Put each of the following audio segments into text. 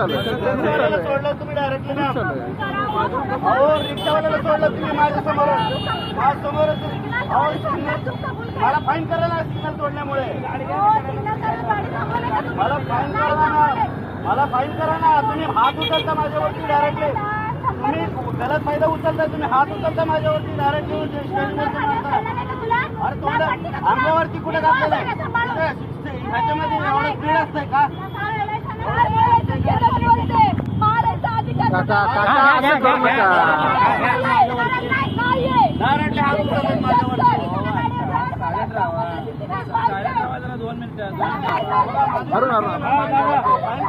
सोडलं. तुम्ही directly ना. अहो, रिक्षावाल्याला सोडलं तुम्ही माझ्यासमोर माझ्या अहो, सिग्नल- मला फाईन करा ना सिग्नल तोडल्यामुळे मला फाईन करा ना. मला फाईन करा ना. तुम्ही हात उचलता माझ्यावरती डायरेक्टली तुम्ही गलत फायदा उचलता तुम्ही हात उचलता माझ्यावरती डायरेक्टली स्टेशनवरती मारता अरे तोंड अंगावरती कुठे घातलेलं आहे? ह्याच्यामध्ये एवढं स्पीड असतंय का? काका काका असं करू नका डायरेक्टली हात उचलतात माझ्यावरती अरुण अरुण.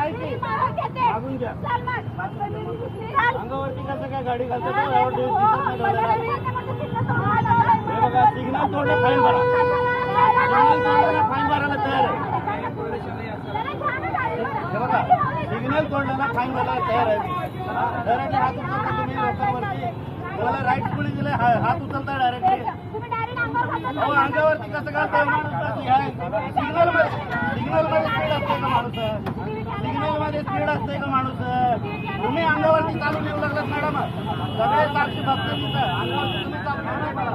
मागून घ्या. अंगावरती कसं काय गाडी घालतात हो? एवढं दिवस दिसत नाही डोळ्याला. हे बघा सिग्नल तोडलं फाईन भरा सिग्नल तोडलं फाईन भरायला तयार आहे हे बघा सिग्नल तोडल्याला फाईन भरायला तयार आहे. डायरेक्टली हात उचलता तुम्ही लोकांवरती. तुम्हाला राईट कुणी दिले हात उचलता डायरेक्टली अहो अंगावरती कसं घालताय माणूस? सिग्नलमध्ये सिग्नलमध्ये स्पीड असते का माणूस? सिग्नलमध्ये स्पीड असते का माणूस? तुम्ही अंगावरती चालून येऊ लागलात मॅडम सगळे साक्षी बघतात तिथं अंगावरती तुम्ही चालू नाही. मला.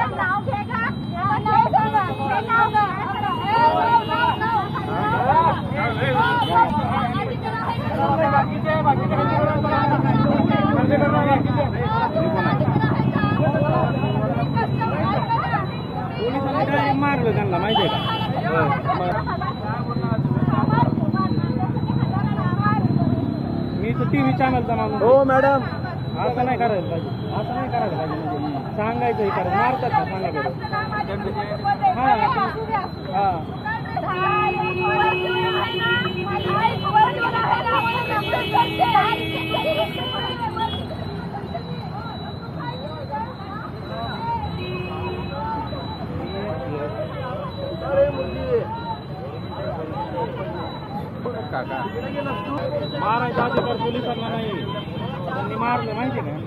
मारलं त्यांना माहितीये का? मी तर टीव्ही चॅनलचा माणूस हो मॅडम असं नाही करायला पाहिजे. असं नाही करायला पाहिजे म्हणजे सांगायचं हे करायचं. मारतात का सांगा बरं हा. काका महाराष्ट्राचे तर पोलिसांना नाही. त्यांनी मारलं माहिती का?